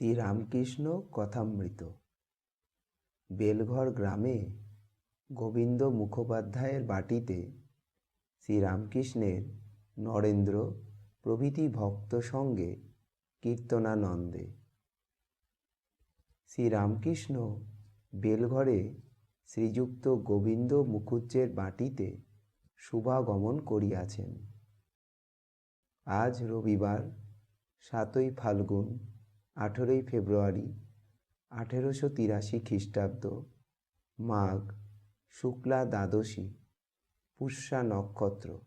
শ্রীরামকৃষ্ণ কথামৃত। বেলঘর গ্রামে গোবিন্দ মুখোপাধ্যায়ের বাটিতে শ্রীরামকৃষ্ণের নরেন্দ্র প্রভৃতি ভক্ত সঙ্গে কীর্তনানন্দে। শ্রীরামকৃষ্ণ বেলঘরে শ্রীযুক্ত গোবিন্দ মুখুজ্জের বাটিতে শুভাগমন করিয়াছেন। আজ রবিবার সাতই ফাল্গুন আঠেরোই ফেব্রুয়ারি আঠেরোশো তিরাশি খ্রিস্টাব্দ, মাঘ, শুক্লা দ্বাদশী, পুষ্যা নক্ষত্র।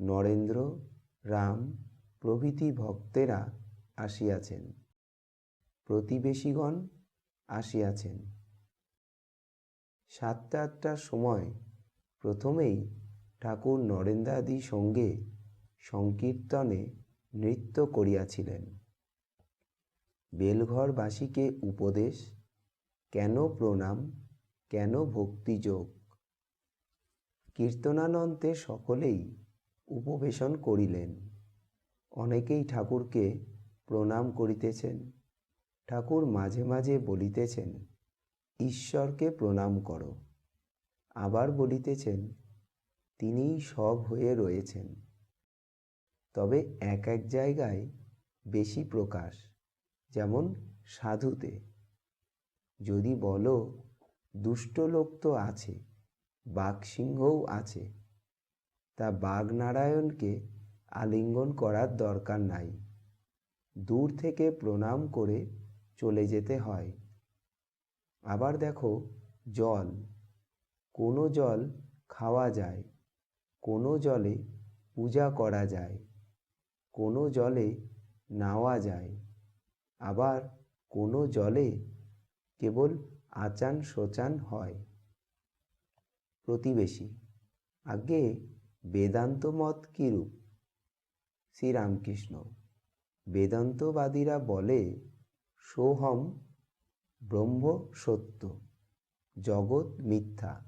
নরেন্দ্র, রাম প্রভৃতি ভক্তেরা আসিয়াছেন। প্রতিবেশীগণ আসিয়াছেন। সাতটা আটটার সময় প্রথমেই ঠাকুর নরেন্দ্রাদি সঙ্গে সংকীর্তনে নৃত্য করিয়াছিলেন। বেলঘরবাসীকে উপদেশ, কেন প্রণাম, কেন ভক্তিযোগ? কীর্তনানন্তে সকলেই উপবেশন করিলেন। অনেকেই ঠাকুরকে প্রণাম করিতেছেন, ঠাকুর মাঝে মাঝে বলিতেছেন, ঈশ্বরকে প্রণাম করো। আবার বলিতেছেন, তিনিই সব হয়ে রয়েছেন। তবে এক এক জায়গায় বেশি প্রকাশ। যেমন সাধুতে। যদি বলো, দুষ্ট লোক তো আছে বাঘসিংহও আছে। তা বাঘনারায়ণকে আলিঙ্গন করার দরকার নাই। দূর থেকে প্রণাম করে চলে যেতে হয়। আবার দেখো, জল। কোনো জল খাওয়া যায়, কোনো জলে পূজা করা যায়, কোনো জলে নাওয়া যায়। আবার কোনো জলে কেবল আচান শোচান হয়। প্রতিবেশী আগে বেদান্ত মত কীরূপ? শ্রীরামকৃষ্ণ, বেদান্তবাদীরা বলে, সোহম ব্রহ্ম সত্য, জগৎ মিথ্যা,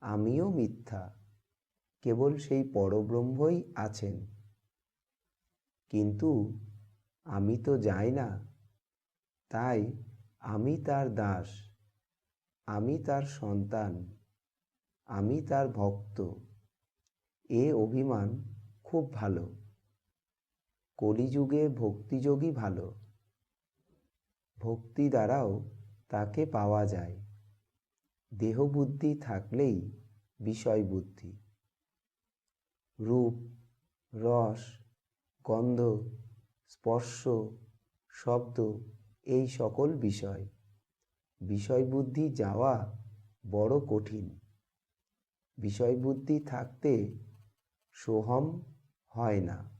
আমিও মিথ্যা, কেবল সেই পরব্রহ্মই আছেন। কিন্তু আমি তো যাই না। তাই আমি তার দাস, আমি তার সন্তান, আমি তার ভক্ত। এ অভিমান খুব ভালো। কলিযুগে ভক্তিযোগই ভালো। ভক্তি দ্বারাও তাকে পাওয়া যায়। দেহবুদ্ধি থাকলেই বিষয় বুদ্ধি। রূপ, রস, গন্ধ স্পর্শ, শব্দ, এই সকল বিষয়। বিষয়বুদ্ধি যাওয়া বড় কঠিন। বিষয়বুদ্ধি থাকতে সোহম হয় না।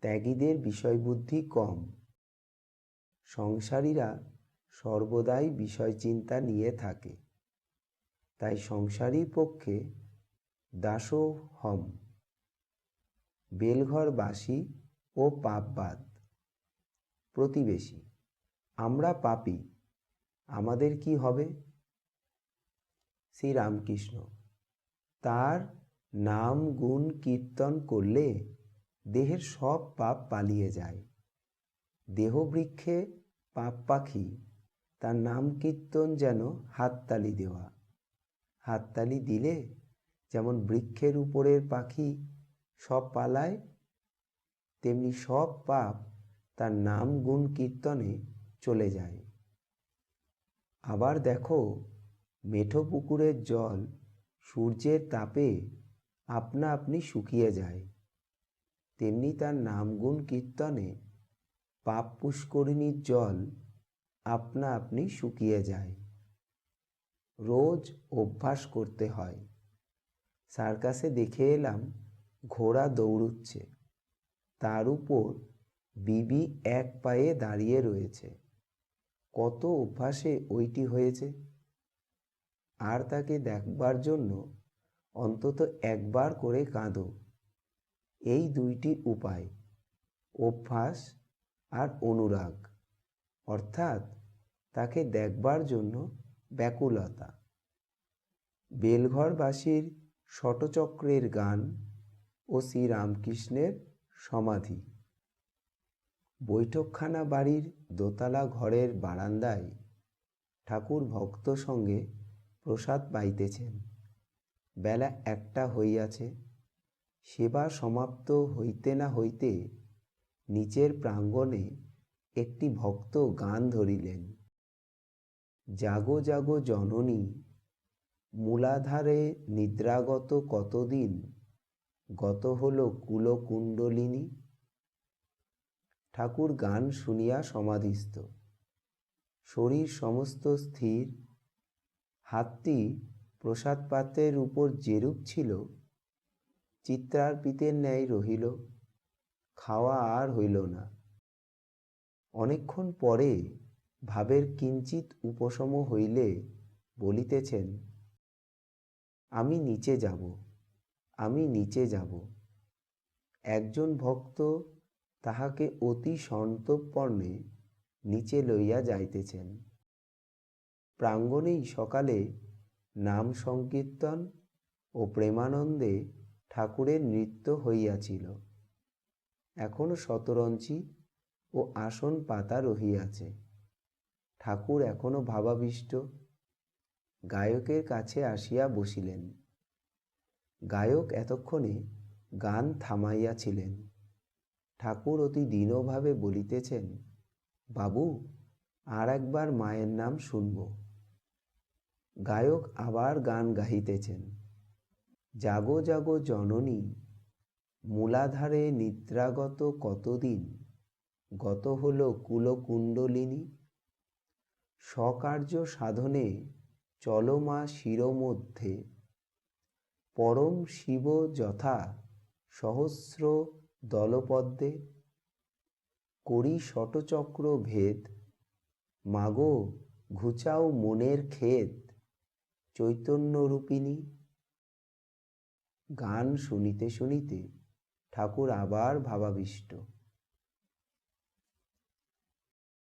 ত্যাগীদের বিষয়বুদ্ধি কম। সংসারীরা সর্বদাই বিষয় চিন্তা নিয়ে থাকে। তাই সংসারী পক্ষে দাসো হম বেলঘরবাসী ও পাপবাদ। প্রতিবেশী, আমরা পাপি, আমাদের কি হবে? শ্রীরামকৃষ্ণ, তার নাম গুণ কীর্তন করলে দেহের সব পাপ পালিয়ে যায়। দেহবৃক্ষে পাপ পাখি, তার নাম কীর্তন যেন হাততালি দেওয়া। হাততালি দিলে যেমন বৃক্ষের উপরের পাখি সব পালায় তেমনি সব পাপ তার নাম গুণ কীর্তনে চলে যায়। আবার দেখো, মেঠো পুকুরের জল সূর্যের তাপে আপনা আপনি শুকিয়ে যায়। তেমনি তার নামগুণ কীর্তনে পাপ পুষ্করিণীর জল আপনা আপনি শুকিয়ে যায়। রোজ অভ্যাস করতে হয়। সার্কাসে দেখে এলাম, ঘোড়া দৌড়ুচ্ছে। তার উপর বিবি এক পায়ে দাঁড়িয়ে রয়েছে। কত অভ্যাসে ওইটি হয়েছে। আর তাকে দেখবার জন্য অন্তত একবার করে কাঁদো। এই দুইটি উপায়, অভ্যাস আর অনুরাগ। অর্থাৎ তাকে দেখবার জন্য ব্যাকুলতা। বেলঘরবাসীর শটচক্রের গান ও শ্রীরামকৃষ্ণের সমাধি। বৈঠকখানা বাড়ির দোতলা ঘরের বারান্দায় ঠাকুর ভক্ত সঙ্গে প্রসাদ পাইতেছেন। বেলা একটা হইয়াছে, সেবা সমাপ্ত হইতে না হইতে নিচের প্রাঙ্গণে একটি ভক্ত গান ধরিলেন। জাগো জাগো জননী, মূলাধারে নিদ্রাগত কতদিন গত হলো কুলকুণ্ডলিনী। ঠাকুর গান শুনিয়া সমাধিস্থ। শরীর সমস্ত স্থির। হাতটি প্রসাদ পাত্রের উপর যেরূপ ছিল, চিত্রার্পিতের ন্যায় রহিল, খাওয়া আর হইল না। অনেকক্ষণ পরে ভাবের কিঞ্চিত উপশম হইলে বলিতেছেন, আমি নিচে যাব। আমি নিচে যাব। একজন ভক্ত তাহাকে অতি সন্তর্পণে নিচে লইয়া যাইতেছেন। প্রাঙ্গণেই সকালে নাম সংকীর্তন ও প্রেমানন্দে ঠাকুরের নৃত্য হইয়াছিল। এখনও শতরঞ্চি ও আসন পাতা রহিয়াছে। ঠাকুর এখনও ভাবাবিষ্ট। গায়কের কাছে আসিয়া বসিলেন। গায়ক এতক্ষণে গান থামাইয়াছিলেন। ঠাকুর অতি দীনভাবে বলিতেছেন, বাবু, আর একবার মায়ের নাম শুনব। গায়ক আবার গান গাহিতেছেন, জাগো জাগো জননী, মূলাধারে নিদ্রাগত কতদিন, গত হলো কুলকুণ্ডলিনী, স্বকার্য সাধনে চলমা শিরমধ্যে। পরম শিব যথা সহস্র দলপদ্মে। করি শটচক্র ভেদ, মাগো ঘুচাও মনের খেদ চৈতন্য রূপিণী। গান শুনিতে শুনিতে ঠাকুর আবার ভাবাবিষ্ট।